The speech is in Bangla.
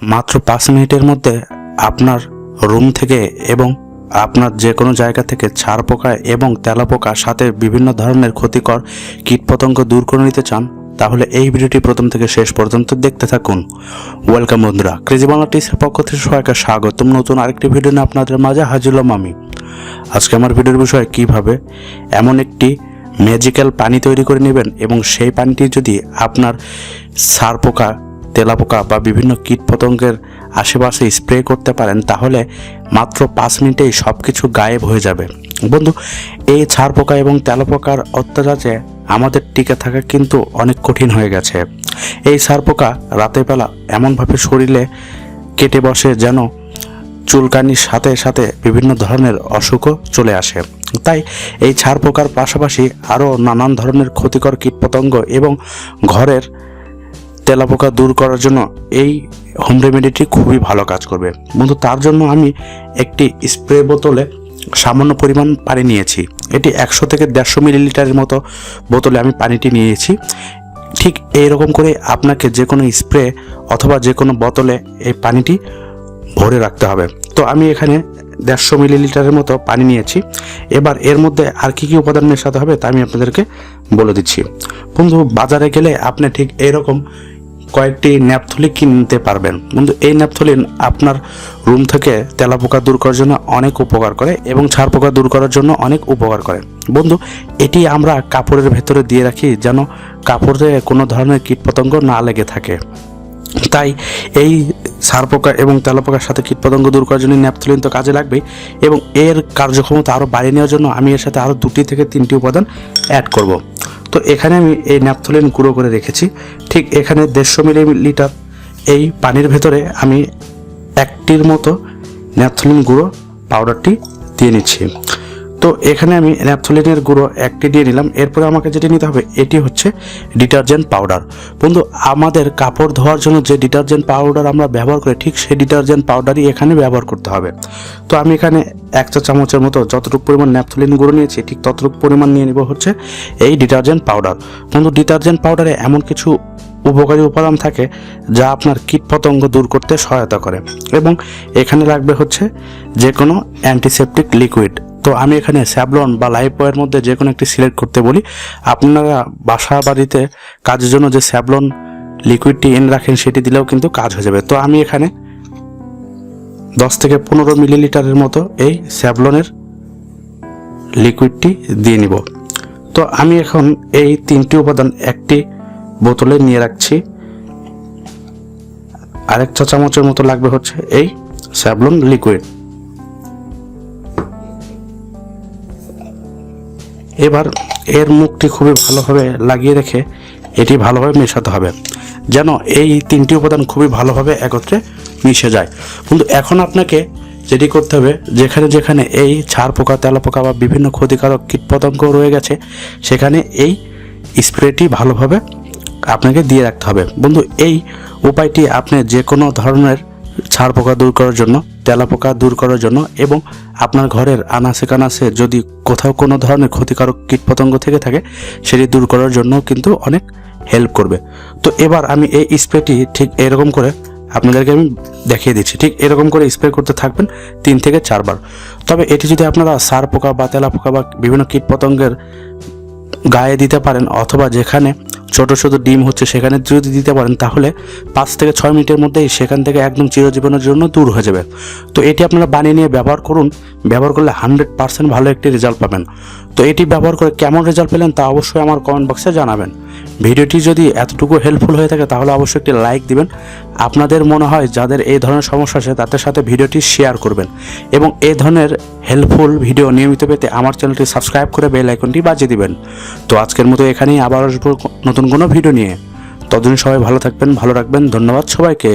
মাত্র পাঁচ মিনিটের মধ্যে আপনার রুম থেকে এবং আপনার যে কোনো জায়গা থেকে ছাড় পোকা এবং তেলা পোকা সাথে বিভিন্ন ধরনের ক্ষতিকর কীটপতঙ্গ দূর করে নিতে চান, তাহলে এই ভিডিওটি প্রথম থেকে শেষ পর্যন্ত দেখতে থাকুন। ওয়েলকাম বন্ধুরা, ক্রেজি বাংলা টিসের পক্ষ থেকে সবাইকে স্বাগতম। নতুন আরেকটি ভিডিও নিয়ে আপনাদের মাঝে হাজির হলাম আমি। আজকে আমার ভিডিওর বিষয়ে কীভাবে এমন একটি ম্যাজিক্যাল পানি তৈরি করে নেবেন এবং সেই পানিটি যদি আপনার সার পোকা তেলা পোকা বা বিভিন্ন কীট পতঙ্গের আশেপাশে স্প্রে করতে পারেন, তাহলে মাত্র পাঁচ মিনিটেই সব কিছু গায়েব হয়ে যাবে। বন্ধু, এই ছাড় পোকা এবং তেলাপোকার অত্যাচারে আমাদের টিকে থাকা কিন্তু অনেক কঠিন হয়ে গেছে। এই সার পোকা রাতের বেলা এমনভাবে শরীরে কেটে বসে যেন চুলকানির সাথে সাথে বিভিন্ন ধরনের অসুখও চলে আসে। তাই এই ছাড় পোকার পাশাপাশি আরও নানান ধরনের ক্ষতিকর কীটপতঙ্গ এবং ঘরের তেলাপোকা দূর করার জন্য এই হোম রেমেডিটি খুবই ভালো কাজ করবে। বন্ধু, তার জন্য আমি একটি স্প্রে বোতলে সামান্য পরিমাণ পানি নিয়েছি। এটি একশো থেকে দেড়শো মিলিলিটারের মতো বোতলে আমি পানিটি নিয়েছি। ঠিক এইরকম করে আপনাকে যে কোনো স্প্রে অথবা যে কোনো বোতলে এই পানিটি ভরে রাখতে হবে। তো আমি এখানে দেড়শো মিলিলিটারের মতো পানি নিয়েছি। এবার এর মধ্যে আর কি কি উপাদান মেশাতে হবে তা আমি আপনাদেরকে বলে দিচ্ছি। বন্ধু, বাজারে গেলে আপনি ঠিক এরকম কয়েকটি ন্যাপথলি কিনতে পারবেন। বন্ধু, এই ন্যাপথলিন আপনার রুম থেকে তেলাপোকা দূর করার জন্য অনেক উপকার করে এবং ছাড় পোকা দূর করার জন্য অনেক উপকার করে। বন্ধু, এটি আমরা কাপড়ের ভেতরে দিয়ে রাখি যেন কাপড়ে কোনো ধরনের কীটপতঙ্গ না লেগে থাকে। তাই এই সার পোকা এবং তেলাপোকার সাথে কীটপতঙ্গ দূর করার জন্য ন্যাপথলিন তো কাজে লাগবেই এবং এর কার্যক্ষমতা আরও বাড়িয়ে নেওয়ার জন্য আমি এর সাথে আরও দুটি থেকে তিনটি উপাদান অ্যাড করব। তো এখানে আমি এই ন্যাপথলিন গুঁড়ো করে রেখেছি। ঠিক এখানে দেড়শো মিলিলিটার এই পানির ভেতরে আমি একটির মতো ন্যাপথলিন গুঁড়ো পাউডারটি দিয়ে নিচ্ছি। তো এখানে আমি ন্যাপথলিনের গুঁড়ো একটি দিয়ে নিলাম। এরপরে আমাকে যেটি নিতে হবে, এটি হচ্ছে ডিটারজেন্ট পাউডার। বন্ধু, আমাদের কাপড় ধোয়ার জন্য যে ডিটারজেন্ট পাউডার আমরা ব্যবহার করি, ঠিক সেই ডিটারজেন্ট পাউডারই এখানে ব্যবহার করতে হবে। তো আমি এখানে এক চা চামচের মতো যতটুকু পরিমাণ ন্যাপথলিন গুঁড়ো নিয়েছি, ঠিক ততটুকু পরিমাণ নিয়ে নিব হচ্ছে এই ডিটারজেন্ট পাউডার। বন্ধু, ডিটারজেন্ট পাউডারে এমন কিছু উপকারী উপাদান থাকে যা আপনার কীটপতঙ্গ দূর করতে সহায়তা করে এবং এখানে লাগবে হচ্ছে যে কোনো অ্যান্টিসেপটিক লিকুইড তো আমি এখানে স্যাবলন বা লাইফবয়ের মধ্যে যে কোনো একটি সিলেক্ট করতে বলি। আপনারা বাসা বাড়িতে কাজের জন্য যে স্যাবলন লিকুইডটি এনে রাখেন, সেটি দিলেও কিন্তু কাজ হয়ে যাবে। তো আমি এখানে দশ থেকে পনেরো মিলিলিটারের মতো এই স্যাবলনের লিকুইডটি দিয়ে নিব। তো আমি এখন এই তিনটি উপাদান একটি বোতলে নিয়ে রাখছি। আরেক চা চামচের মতো লাগবে হচ্ছে এই স্যাবলন লিকুইড। এবার এর মুখটি খুবই ভালোভাবে লাগিয়ে রেখে এটি ভালোভাবে মেশাতে হবে, যেন এই তিনটি উপাদান খুবই ভালোভাবে একত্রে মিশে যায়। কিন্তু এখন আপনাকে যেটি করতে হবে, যেখানে যেখানে এই ছাড় পোকা, তেলা পোকা বা বিভিন্ন ক্ষতিকারক কীটপতঙ্গ রয়ে গেছে, সেখানে এই স্প্রেটি ভালোভাবে আপনাকে দিয়ে রাখতে হবে। বন্ধু, এই উপায়টি আপনি যে কোনো ধরনের ছাড় পোকা দূর করার জন্য তেলা পোকা দূর করার জন্য এবং আপনার ঘরের আনাসে কানাসে যদি কোথাও কোনো ধরনের ক্ষতিকারক কীটপতঙ্গ থেকে থাকে, সেটি দূর করার জন্য কিন্তু অনেক হেল্প করবে। তো এবার আমি এই স্প্রেটি ঠিক এরকম করে আপনাদেরকে আমি দেখিয়ে দিচ্ছি। ঠিক এরকম করে স্প্রে করতে থাকবেন তিন থেকে চারবার। তবে এটি যদি আপনারা সার পোকা বা তেলা পোকা বা বিভিন্ন কীটপতঙ্গের গায়ে দিতে পারেন অথবা যেখানে ছোট ছোট ডিম হচ্ছে সেখানে যদি দিতে পারেন, তাহলে পাঁচ থেকে ছয় মিনিটের মধ্যেই সেখান থেকে একদম চিরজীবনের জন্য দূর হয়ে যাবে। তো এটি আপনারা বানিয়ে নিয়ে ব্যবহার করুন, ব্যবহার করলে হান্ড্রেড পার্সেন্ট ভালো একটি রেজাল্ট পাবেন। তো এটি ব্যবহার করে কেমন রেজাল্ট পেলেন, তা অবশ্যই আমার কমেন্ট বক্সে জানাবেন। ভিডিওটি যদি এতটুকু হেল্পফুল হয়ে থাকে, তাহলে অবশ্যই একটি লাইক দিবেন। আপনাদের মনে হয় যাদের এই ধরনের সমস্যা আছে, তাদের সাথে ভিডিওটি শেয়ার করবেন। এবং এ ধরনের হেল্পফুল ভিডিও নিয়মিত পেতে আমার চ্যানেলটি সাবস্ক্রাইব করে বেল আইকনটি বাজিয়ে দিবেন। তো আজকের মতো এখানেই আবার আসব নতুন কোনো ভিডিও নিয়ে। ততদিন সবাই ভালো থাকবেন ভালো রাখবেন। ধন্যবাদ সবাইকে।